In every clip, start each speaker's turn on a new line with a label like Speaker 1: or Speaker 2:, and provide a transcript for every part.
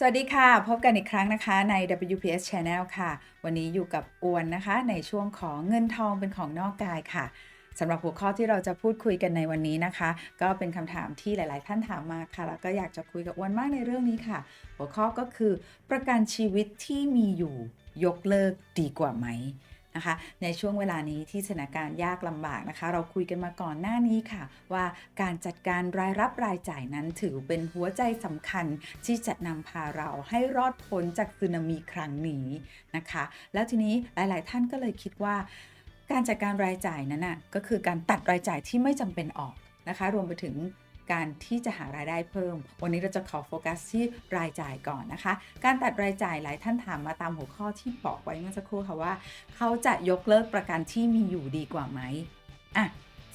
Speaker 1: สวัสดีค่ะ พบกันอีกครั้งนะคะใน WPS Channel ค่ะ วันนี้อยู่กับอวนนะคะ ในช่วงของเงินทองเป็นของนอกกายค่ะสำหรับหัวข้อที่เราจะพูดคุยกันในวันนี้นะคะ ก็เป็นคำถามที่หลาย ๆ ท่านถามมาค่ะ แล้วก็อยากจะคุยกับอวนมากในเรื่องนี้ค่ะ หัวข้อก็คือ ประกันชีวิตที่มีอยู่ยกเลิกดีกว่าไหม นะคะในช่วงเวลานี้ที่สถานการณ์ยากลำบากนะคะ เราคุยกันมาก่อนหน้านี้ค่ะ ว่าการจัดการรายรับรายจ่ายนั้นถือเป็นหัวใจสำคัญที่จะนำพาเราให้รอดพ้นจากสึนามิครั้งนี้นะคะ แล้วทีนี้หลาย ๆ ท่านก็เลยคิดว่า การจัดการรายจ่ายนั้นน่ะก็คือการตัดรายจ่ายที่ไม่จำเป็นออกนะคะ รวมไปถึง การที่จะหารายได้เพิ่ม วันนี้เราจะขอโฟกัสที่รายจ่ายก่อนนะคะ การตัดรายจ่ายหลายท่านถามมาตามหัวข้อที่บอกไว้เมื่อสักครู่ค่ะว่า เขาจะยกเลิกประกันที่มีอยู่ดีกว่าไหมอะ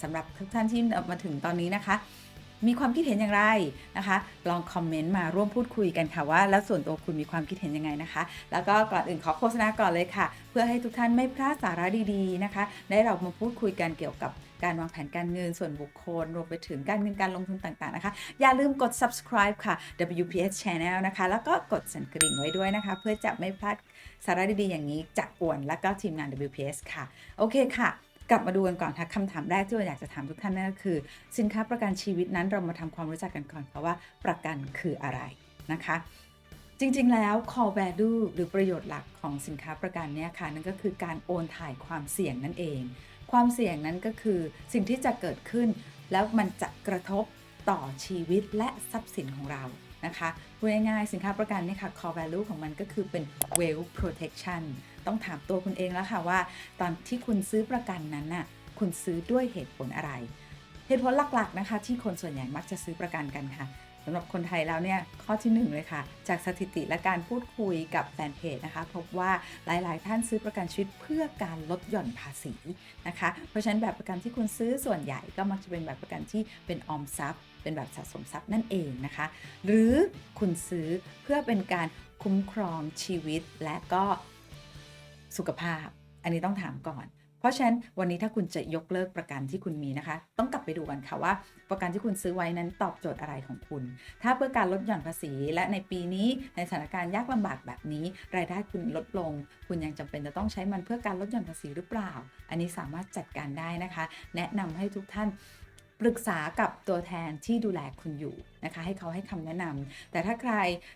Speaker 1: สำหรับทุกท่านที่มาถึงตอนนี้นะคะมีความคิดเห็นอย่างไรนะคะ ลองคอมเมนต์มาร่วมพูดคุยกันค่ะว่า แล้วส่วนตัวคุณมีความคิดเห็นยังไงนะคะ แล้วก็ก่อนอื่นขอโฆษณาก่อนเลยค่ะ เพื่อให้ทุกท่านไม่พลาดสาระดีๆนะคะ ได้เรามาพูดคุยกันเกี่ยวกับ การวางแผนการเงินส่วนบุคคล รวมไปถึงการเงินการลงทุนต่างๆนะคะ อย่าลืมกด subscribe ค่ะ WPS Channel นะคะ แล้วก็กดสั่นกริ่งไว้ด้วยนะคะ เพื่อจะไม่พลาดสาระดีๆอย่างนี้จากอวนและก็ทีมงาน WPS ค่ะ โอเคค่ะกลับมาดูกันก่อนค่ะคำถามแรกที่เราอยากจะถามทุกท่านนั่นก็คือ สินค้าประกันชีวิตนั้นเรามาทำความรู้จักกันก่อนค่ะว่าประกันคืออะไรนะคะ จริงๆแล้ว core value หรือประโยชน์หลักของสินค้าประกันเนี่ยค่ะนั่นก็คือการโอนถ่ายความเสี่ยงนั่นเอง ความเสี่ยงนั้นก็คือสิ่งที่จะเกิดขึ้น แล้วมันจะกระทบต่อชีวิตและทรัพย์สินของเรานะคะพูดง่ายๆสินค้าประกันเนี่ยค่ะ core value ของมันก็คือเป็น wealth protection ต้องถามตัวคุณเองแล้วค่ะว่า ตอนที่คุณซื้อประกันนั้นน่ะคุณซื้อด้วยเหตุผลอะไร เหตุผลหลักๆนะคะ ที่คนส่วนใหญ่มักจะซื้อประกันกันค่ะ สำหรับคนไทยแล้วเนี่ยข้อที่หนึ่งเลยค่ะ จากสถิติและการพูดคุยกับแฟนเพจนะคะ พบว่าหลาย ๆ ท่านซื้อประกันชีวิตเพื่อการลดหย่อนภาษีนะคะ เพราะฉะนั้นแบบประกันที่คุณซื้อส่วนใหญ่ก็มักจะเป็นแบบประกันที่เป็นออมทรัพย์ เป็นแบบสะสมทรัพย์นั่นเองนะคะ หรือคุณซื้อเพื่อเป็นการคุ้มครองชีวิตและก็สุขภาพ อันนี้ต้องถามก่อน เพราะฉะนั้นวันนี้ถ้าคุณจะยกเลิกประกันที่คุณมีนะคะ ต้องกลับไปดูกันค่ะว่า ประกันที่คุณซื้อไว้นั้นตอบโจทย์อะไรของคุณ ถ้าเพื่อการลดหย่อนภาษี และในปีนี้ในสถานการณ์ยากลำบากแบบนี้ รายได้คุณลดลง คุณยังจำเป็นจะต้องใช้มันเพื่อการลดหย่อนภาษีหรือเปล่า อันนี้สามารถจัดการได้นะคะ แนะนำให้ทุกท่านปรึกษากับตัวแทนที่ดูแลคุณอยู่นะคะ ให้เขาให้คำแนะนำแต่ถ้าใคร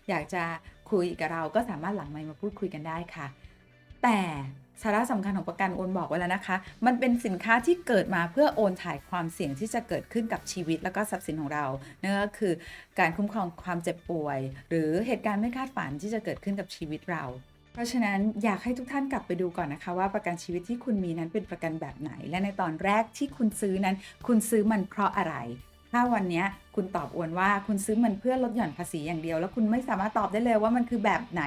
Speaker 1: อยากจะคุยกับเราก็สามารถหลังไมค์มาพูดคุยกันได้ค่ะ แต่ สาระสำคัญของประกันโอนบอกไว้แล้วนะคะ มันเป็นสินค้าที่เกิดมาเพื่อโอนถ่ายความเสี่ยงที่จะเกิดขึ้นกับชีวิตแล้วก็ทรัพย์สินของเรานั่นก็คือการคุ้มครองความเจ็บป่วย หรือเหตุการณ์ไม่คาดฝันที่จะเกิดขึ้นกับชีวิตเรา เพราะฉะนั้นอยากให้ทุกท่านกลับไปดูก่อนนะคะ ว่าประกันชีวิตที่คุณมีนั้นเป็นประกันแบบไหน และในตอนแรกที่คุณซื้อนั้น คุณซื้อมันเพราะอะไร ถ้าวันนี้คุณตอบอวนว่าคุณซื้อมันเพื่อลดหย่อนภาษีอย่างเดียว แล้วคุณไม่สามารถตอบได้เลยว่ามันคือแบบไหน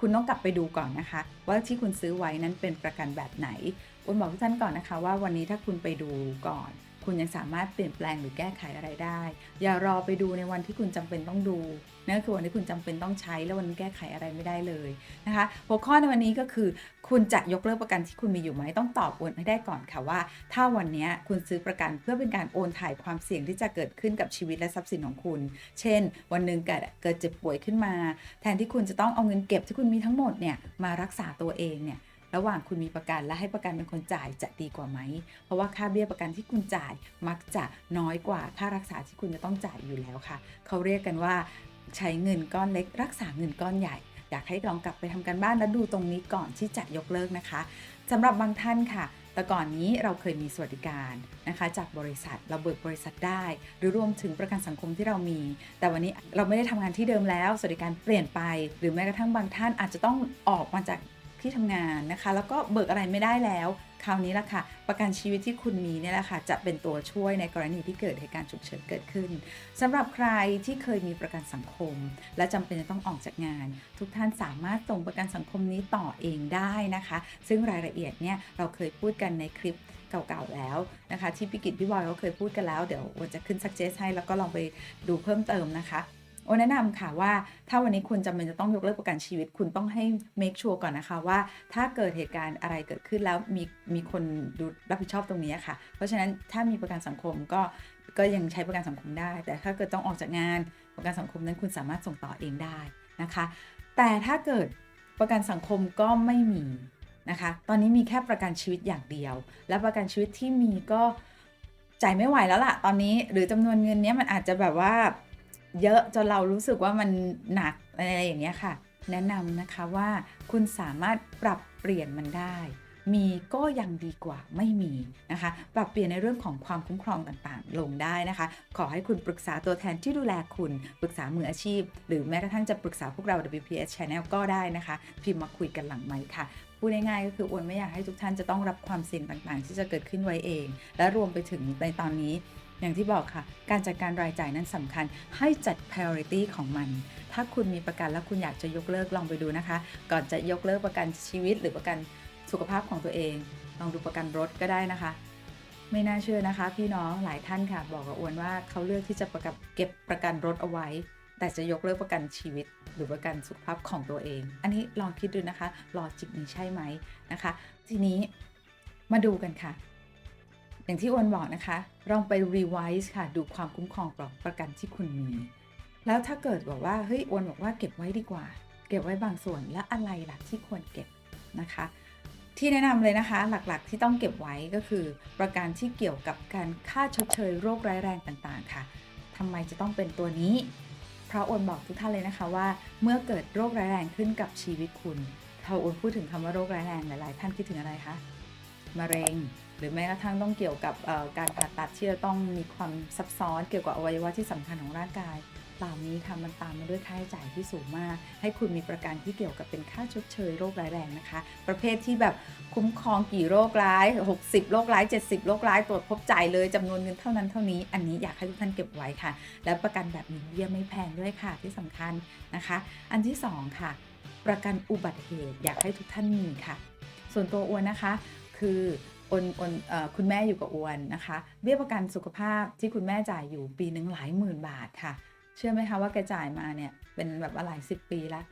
Speaker 1: คุณต้องกลับไปดูก่อนนะคะ ว่าที่คุณซื้อไว้นั้นเป็นประกันแบบไหนอวนบอกทุกท่านก่อนนะคะว่าวันนี้ถ้าคุณไปดูก่อน คุณยังสามารถเปลี่ยนแปลงหรือแก้ไขอะไรได้ อย่ารอไปดูในวันที่คุณจำเป็นต้องดูนั่นก็คือวันที่คุณจำเป็นต้องใช้แล้ววันนี้แก้ไขอะไรไม่ได้เลยนะคะหัวข้อในวันนี้ก็คือ คุณจะยกเลิกประกันที่คุณมีอยู่ไหมต้องตอบโอนให้ได้ก่อนค่ะว่า ถ้าวันนี้คุณซื้อประกันเพื่อเป็นการโอนถ่ายความเสี่ยงที่จะเกิดขึ้นกับชีวิตและทรัพย์สินของคุณ เช่น วันหนึ่งเกิดเกิดเจ็บป่วยขึ้นมา แทนที่คุณจะต้องเอาเงินเก็บที่คุณมีทั้งหมดเนี่ยมารักษาตัวเองเนี่ย ระหว่างคุณมีประกันและให้ประกันเป็นคนจ่ายจะดีกว่าไหม เพราะว่าค่าเบี้ยประกันที่คุณจ่ายมักจะน้อยกว่าค่ารักษาที่คุณจะต้องจ่ายอยู่แล้วค่ะ เขาเรียกกันว่าใช้เงินก้อนเล็ก รักษาเงินก้อนใหญ่อยากให้ลองกลับไปทำการบ้านและดูตรงนี้ก่อนที่จะยกเลิกนะคะสำหรับบางท่านค่ะ แต่ก่อนนี้เราเคยมีสวัสดิการนะคะ จากบริษัทเราเบิกบริษัทได้ หรือรวมถึงประกันสังคมที่เรามี แต่วันนี้เราไม่ได้ทำงานที่เดิมแล้วสวัสดิการเปลี่ยนไป หรือแม้กระทั่งบางท่านอาจจะต้องออกมาจาก ที่ทำงานนะคะ แล้วก็เบิกอะไรไม่ได้แล้ว คราวนี้ละค่ะ ประกันชีวิตที่คุณมีเนี่ยแหละค่ะ จะเป็นตัวช่วยในกรณีที่เกิดเหตุการณ์ฉุกเฉินเกิดขึ้นสำหรับใครที่เคยมีประกันสังคม และจำเป็นจะต้องออกจากงาน ทุกท่านสามารถส่งประกันสังคมนี้ต่อเองได้นะคะ ซึ่งรายละเอียดเนี่ยเราเคยพูดกันในคลิปเก่าๆแล้วนะคะ ที่พี่กิตพี่บอยเขาเคยพูดกันแล้วเดี๋ยววันจะขึ้น suggest ให้แล้วก็ลองไปดูเพิ่มเติมนะคะ โอแนะนำค่ะว่าถ้าวันนี้คุณจำเป็นจะต้องยกเลิกประกันชีวิต คุณต้องให้ make sure ก่อนนะคะว่า ถ้าเกิดเหตุการณ์อะไรเกิดขึ้นแล้วมีมีคนดูรับผิดชอบตรงนี้ค่ะ เพราะฉะนั้นถ้ามีประกันสังคมก็ก็ยังใช้ประกันสังคมได้ แต่ถ้าเกิดต้องออกจากงานประกันสังคมนั้นคุณสามารถส่งต่อเองได้นะคะ แต่ถ้าเกิดประกันสังคมก็ไม่มีนะคะ ตอนนี้มีแค่ประกันชีวิตอย่างเดียว และประกันชีวิตที่มีก็จ่ายไม่ไหวแล้วล่ะตอนนี้ หรือจำนวนเงินนี้มันอาจจะแบบว่า เยอะจนเรารู้สึกว่ามันหนักอะไรอย่างเงี้ยค่ะ แนะนำนะคะว่าคุณสามารถปรับเปลี่ยนมันได้ มีก็ยังดีกว่าไม่มีนะคะ ปรับเปลี่ยนในเรื่องของความคุ้มครองต่างๆ ลงได้นะคะ ขอให้คุณปรึกษาตัวแทนที่ดูแลคุณ ปรึกษามืออาชีพ หรือแม้กระทั่งจะปรึกษาพวกเรา WPS Channel ก็ได้นะคะ พิมพ์มาคุยกันหลังไมค์ค่ะพูดง่ายๆก็คืออวนไม่อยากให้ทุกท่านจะต้องรับความเสี่ยงต่างๆ ที่จะเกิดขึ้นไว้เอง และรวมไปถึงในตอนนี้ อย่างที่บอกค่ะ การจัดการรายจ่ายนั้นสำคัญให้จัด priority ของมัน ถ้าคุณมีประกันแล้วคุณอยากจะยกเลิกลองไปดูนะคะ ก่อนจะยกเลิกประกันชีวิต หรือประกันสุขภาพของตัวเอง ลองดูประกันรถก็ได้นะคะ ไม่น่าเชื่อนะคะ พี่น้องหลายท่านค่ะ บอกกับอวนว่าเขาเลือกที่จะประกับเก็บประกันรถเอาไว้ แต่จะยกเลิกประกันชีวิต หรือประกันสุขภาพของตัวเอง อันนี้ลองคิดดูนะคะลอจิกนี้ใช่ไหมนะคะ ทีนี้มาดูกันค่ะ อย่างที่อวนบอกนะคะลองไป revise ค่ะ ดูความคุ้มครองของประกันที่คุณมี แล้วถ้าเกิดบอกว่าเฮ้ยอวนบอกว่าเก็บไว้ดีกว่า เก็บไว้บางส่วนแล้วอะไรล่ะที่ควรเก็บนะคะ ที่แนะนำเลยนะคะ หลักๆที่ต้องเก็บไว้ก็คือ ประกันที่เกี่ยวกับการค่าชดเชยโรคร้ายแรงต่างๆ ค่ะทำไมจะต้องเป็นตัวนี้เพราะอวนบอกทุกท่านเลยนะคะว่า เมื่อเกิดโรคร้ายแรงขึ้นกับชีวิตคุณพออวนพูดถึงคำว่าโรคร้ายแรงหลายๆท่านคิดถึงอะไรคะมะเร็ง รือแม้กระทั่งต้องเกี่ยวกับการผ่าตัดที่จะต้องมีความซับซ้อนเกี่ยวกับอวัยวะที่สำคัญของร่างกายเหล่านี้ค่ะมันตามมาด้วยค่าใช้จ่ายที่สูงมาก ให้คุณมีประกันที่เกี่ยวกับเป็นค่าชดเชยโรคร้ายแรงนะคะ ประเภทที่แบบคุ้มครองกี่โรคร้าย 60 โรคร้าย 70 โรคร้ายตรวจพบจ่ายเลยจำนวนเงินเท่านั้นเท่านี้ อันนี้อยากให้ทุกท่านเก็บไว้ค่ะ และประกันแบบนี้เบี้ยไม่แพงด้วยค่ะที่สำคัญนะคะ อันที่สองค่ะ ประกันอุบัติเหตุอยากให้ทุกท่านมีค่ะ ส่วนตัวอ้วนนะคะ คือ อนอนเอ่อคุณแม่อยู่กับอวนนะคะ เบี้ยประกันสุขภาพที่คุณแม่จ่ายอยู่ปีหนึ่งหลายหมื่นบาทค่ะ เชื่อไหมคะว่าแกจ่ายมาเนี่ยเป็นแบบว่าหลายสิบปีแล้ว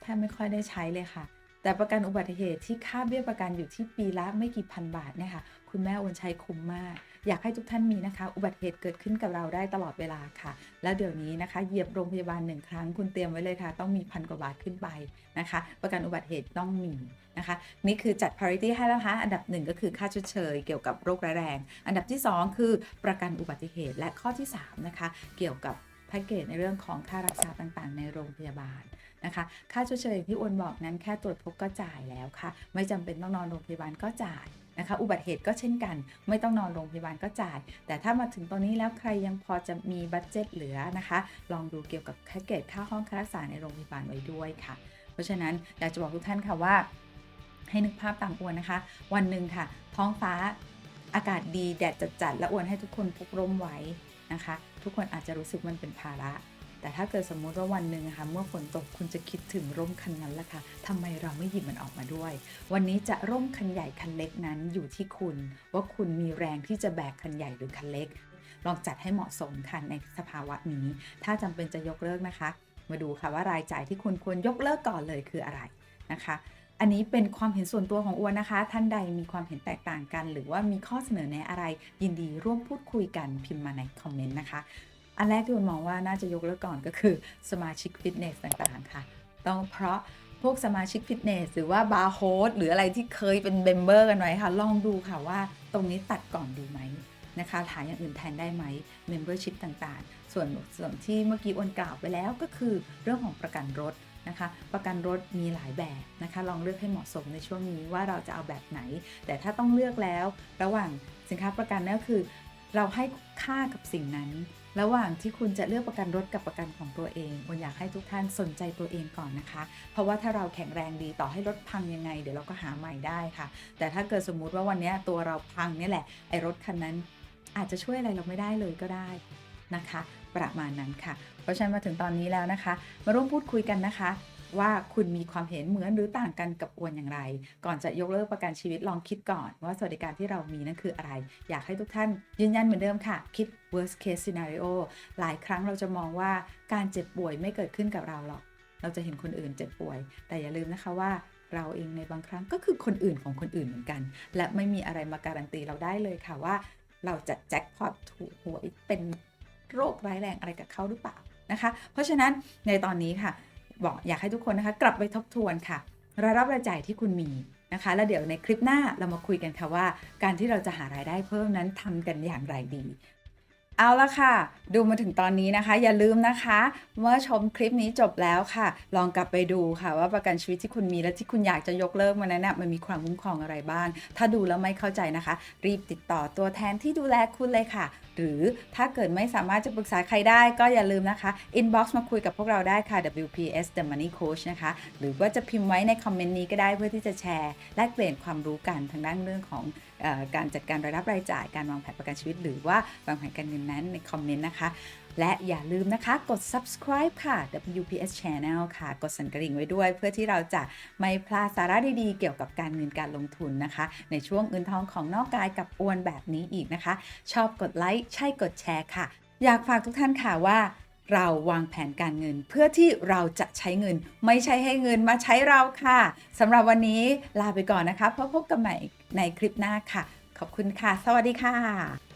Speaker 1: แทบไม่ค่อยได้ใช้เลยค่ะ แต่ประกันอุบัติเหตุที่ค่าเบี้ยประกันอยู่ที่ปีละไม่กี่พันบาทเนี่ยค่ะคุณแม่โอนใช้คุ้มมาก อยากให้ทุกท่านมีนะคะ อุบัติเหตุเกิดขึ้นกับเราได้ตลอดเวลาค่ะ แล้วเดี๋ยวนี้นะคะ เหยียบโรงพยาบาลหนึ่งครั้ง คุณเตรียมไว้เลยค่ะ ต้องมีพันกว่าบาทขึ้นไปนะคะ ประกันอุบัติเหตุต้องมีนะคะ นี่คือจัด priority ให้แล้วคะอันดับหนึ่งก็คือค่าชดเชยเกี่ยวกับโรคร้ายแรง อันดับที่ 2 คือประกันอุบัติเหตุและข้อที่3นะคะเกี่ยวกับ แพ็กเกจในเรื่องของค่ารักษาต่างๆ ในโรงพยาบาลนะคะ ค่าชดเชยอย่างที่อ้วนบอกนั้นแค่ตรวจพบก็จ่ายแล้วค่ะ ไม่จำเป็นต้องนอนโรงพยาบาลก็จ่ายนะคะ อุบัติเหตุก็เช่นกัน ไม่ต้องนอนโรงพยาบาลก็จ่าย แต่ถ้ามาถึงตอนนี้แล้วใครยังพอจะมีบัตเจ็ตเหลือนะคะ ลองดูเกี่ยวกับแพ็กเกจค่าห้องค่ารักษาในโรงพยาบาลไว้ด้วยค่ะ เพราะฉะนั้นอยากจะบอกทุกท่านค่ะว่า ให้นึกภาพตามอวนนะคะ วันหนึ่งค่ะ ท้องฟ้าอากาศดีแดดจัดๆและอวนให้ทุกคนพกร่มไว้ นะคะ ทุกคนอาจจะรู้สึกมันเป็นภาระ แต่ถ้าเกิดสมมุติว่าวันหนึ่งนะคะเมื่อฝนตกคุณจะคิดถึงร่มคันนั้นละค่ะทำไมเราไม่หยิบมันออกมาด้วย วันนี้จะร่มคันใหญ่คันเล็กนั้นอยู่ที่คุณ ว่าคุณมีแรงที่จะแบกคันใหญ่หรือคันเล็ก ลองจัดให้เหมาะสมค่ะในสภาวะนี้ ถ้าจำเป็นจะยกเลิกนะคะ มาดูค่ะว่ารายจ่ายที่คุณควรยกเลิกก่อนเลยคืออะไรนะคะ อันนี้เป็นความเห็นส่วนตัวของอ้วนนะคะ ท่านใดมีความเห็นแตกต่างกัน หรือว่ามีข้อเสนอแนะอะไร ยินดีร่วมพูดคุยกันพิมพ์มาในคอมเมนต์นะคะ อันแรกที่อวนมองว่าน่าจะยกเลิกก่อนก็คือสมาชิกฟิตเนสต่างๆค่ะ ต้องเพราะพวกสมาชิกฟิตเนสหรือว่าบาร์โฮสหรืออะไรที่เคยเป็นเมมเบอร์กันไว้ค่ะ ลองดูค่ะว่าตรงนี้ตัดก่อนดีไหมนะคะหาอย่างอื่นแทนได้ไหม membership ต่างๆ ส่วนส่วนที่เมื่อกี้อวนกล่าวไปแล้วก็คือเรื่องของประกันรถ นะคะ ประกันรถมีหลายแบบนะคะ ลองเลือกให้เหมาะสมในช่วงนี้ว่าเราจะเอาแบบไหน แต่ถ้าต้องเลือกแล้วระหว่างสินค้าประกันนั่นก็คือ เราให้ค่ากับสิ่งนั้น ระหว่างที่คุณจะเลือกประกันรถกับประกันของตัวเองอนอยากให้ทุกท่านสนใจตัวเองก่อนนะคะ เพราะว่าถ้าเราแข็งแรงดีต่อให้รถพังยังไง เดี๋ยวเราก็หาใหม่ได้ค่ะ แต่ถ้าเกิดสมมุติว่าวันนี้ตัวเราพังนี่แหละไอ้รถคันนั้น อาจจะช่วยอะไรเราไม่ได้เลยก็ได้นะคะ ประมาณนั้นค่ะ ราะฉะนั้นมาถึงตอนนี้แล้วนะคะ มาร่วมพูดคุยกันนะคะ ว่าคุณมีความเห็นเหมือนหรือต่างกันกับอวนอย่างไร ก่อนจะยกเลิกประกันชีวิตลองคิดก่อน ว่าสวัสดิการที่เรามีนั่นคืออะไร อยากให้ทุกท่านยืนยันเหมือนเดิมค่ะ คิด worst case scenario หลายครั้งเราจะมองว่าการเจ็บป่วยไม่เกิดขึ้นกับเราหรอก เราจะเห็นคนอื่นเจ็บป่วย แต่อย่าลืมนะคะว่าเราเองในบางครั้งก็คือคนอื่นของคนอื่นเหมือนกัน และไม่มีอะไรมาการันตีเราได้เลยค่ะว่า เราจะแจ็คพอตถูกหวยเป็นโรคร้ายแรงอะไรกับเขาหรือเปล่า นะคะ เพราะฉะนั้นในตอนนี้ค่ะ บอกอยากให้ทุกคนนะคะ กลับไปทบทวนค่ะรายรับรายจ่ายที่คุณมีนะคะ แล้วเดี๋ยวในคลิปหน้าเรามาคุยกันค่ะว่า การที่เราจะหารายได้เพิ่มนั้นทำกันอย่างไรดี เอาละค่ะ ดูมาถึงตอนนี้นะคะ อย่าลืมนะคะ เมื่อชมคลิปนี้จบแล้วค่ะ ลองกลับไปดูค่ะ ว่าประกันชีวิตที่คุณมีและที่คุณอยากจะยกเลิกมันนั้นนะมันมีความคุ้มครองอะไรบ้าง ถ้าดูแล้วไม่เข้าใจนะคะ รีบติดต่อตัวแทนที่ดูแลคุณเลยค่ะ หรือถ้าเกิดไม่สามารถจะปรึกษาใครได้ก็อย่าลืมนะคะ inbox มาคุยกับพวกเราได้ค่ะ WPS The Money Coach นะคะ หรือว่าจะพิมพ์ไว้ในคอมเมนต์นี้ก็ได้เพื่อที่จะแชร์แลกเปลี่ยนความรู้กันทางด้านเรื่องของอการจัดการรายรับรายจ่ายการวางแผนประกันชีวิต หรือว่าวางแผนการเงินนั้นในคอมเมนต์นะคะและอย่าลืมนะคะกด subscribe ค่ะ WPS Channel ค่ะ กดสั่นกระดิ่งไว้ด้วย เพื่อที่เราจะไม่พลาดสาระดีๆ เกี่ยวกับการเงินการลงทุนนะคะ ในช่วงเงินทองของนอกกายกับอวนแบบนี้อีกนะคะ ชอบกดไลค์ใช่กดแชร์ค่ะ อยากฝากทุกท่านค่ะว่าเราวางแผนการเงินเพื่อที่เราจะใช้เงิน ไม่ใช่ให้เงินมาใช้เราค่ะสำหรับวันนี้ลาไปก่อนนะคะพบพบกันใหม่ในคลิปหน้าค่ะ ขอบคุณค่ะ สวัสดีค่ะ